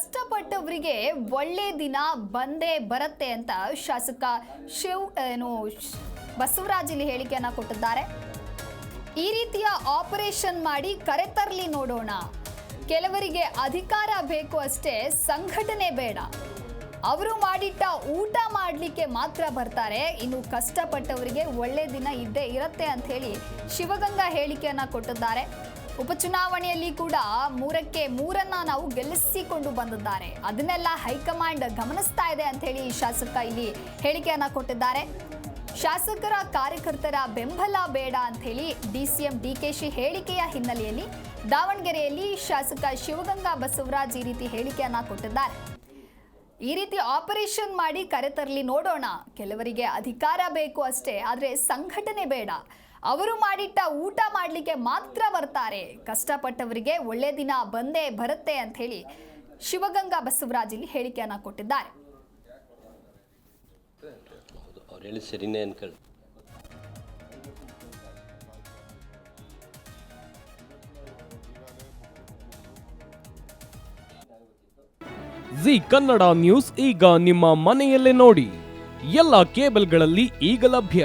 ಕಷ್ಟಪಟ್ಟವರಿಗೆ ಒಳ್ಳೆ ದಿನ ಬಂದೇ ಬರುತ್ತೆ ಅಂತ ಶಾಸಕ ಶಿವ್, ಏನು, ಬಸವರಾಜ್ ಇಲ್ಲಿ ಹೇಳಿಕೆಯನ್ನ ಕೊಟ್ಟಿದ್ದಾರೆ. ಈ ರೀತಿಯ ಆಪರೇಷನ್ ಮಾಡಿ ಕರೆತರಲಿ ನೋಡೋಣ. ಕೆಲವರಿಗೆ ಅಧಿಕಾರ ಬೇಕು ಅಷ್ಟೇ ಸಂಘಟನೆ ಬೇಡ. ಅವರು ಮಾಡಿಟ್ಟ ಊಟ ಮಾಡಲಿಕ್ಕೆ ಮಾತ್ರ ಬರ್ತಾರೆ. ಇನ್ನು ಕಷ್ಟಪಟ್ಟವರಿಗೆ ಒಳ್ಳೆ ದಿನ ಇದ್ದೇ ಇರುತ್ತೆ ಅಂತ ಹೇಳಿ ಶಿವಗಂಗಾ ಹೇಳಿಕೆಯನ್ನ ಕೊಟ್ಟಿದ್ದಾರೆ. ಉಪಚುನಾವಣೆಯಲ್ಲಿ ಕೂಡ ಮೂರಕ್ಕೆ ಮೂರನ್ನ ನಾವು ಗೆಲ್ಲಿಸಿಕೊಂಡು ಬಂದಿದ್ದಾರೆ. ಅದನ್ನೆಲ್ಲ ಹೈಕಮಾಂಡ್ ಗಮನಿಸ್ತಾ ಇದೆ ಅಂತ ಹೇಳಿ ಶಾಸಕ ಇಲ್ಲಿ ಹೇಳಿಕೆಯನ್ನ ಕೊಟ್ಟಿದ್ದಾರೆ. ಶಾಸಕರ ಕಾರ್ಯಕರ್ತರ ಬೆಂಬಲ ಬೇಡ ಅಂತ ಹೇಳಿ ಡಿಸಿಎಂ ಡಿಕೆಶಿ ಹೇಳಿಕೆಯ ಹಿನ್ನೆಲೆಯಲ್ಲಿ ದಾವಣಗೆರೆಯಲ್ಲಿ ಶಾಸಕ ಶಿವಗಂಗಾ ಬಸವರಾಜ್ ಈ ರೀತಿ ಹೇಳಿಕೆಯನ್ನ ಕೊಟ್ಟಿದ್ದಾರೆ. ಈ ರೀತಿ ಆಪರೇಷನ್ ಮಾಡಿ ಕರೆತರಲಿ ನೋಡೋಣ. ಕೆಲವರಿಗೆ ಅಧಿಕಾರ ಬೇಕು ಅಷ್ಟೇ, ಆದರೆ ಸಂಘಟನೆ ಬೇಡ. ಅವರು ಮಾಡಿಟ್ಟ ಊಟ ಮಾಡಲಿಕ್ಕೆ ಮಾತ್ರ ಬರ್ತಾರೆ. ಕಷ್ಟಪಟ್ಟವರಿಗೆ ಒಳ್ಳೆ ದಿನ ಬಂದೇ ಬರುತ್ತೆ ಅಂತ ಹೇಳಿ ಶಿವಗಂಗಾ ಬಸವರಾಜ್ ಇಲ್ಲಿ ಹೇಳಿಕೆಯನ್ನ ಕೊಟ್ಟಿದ್ದಾರೆ. ಸರಿನೇ ಜಿ ಕನ್ನಡ ನ್ಯೂಸ್ ಈಗ ನಿಮ್ಮ ಮನೆಯಲ್ಲೇ ನೋಡಿ. ಎಲ್ಲ ಕೇಬಲ್ಗಳಲ್ಲಿ ಈಗ ಲಭ್ಯ.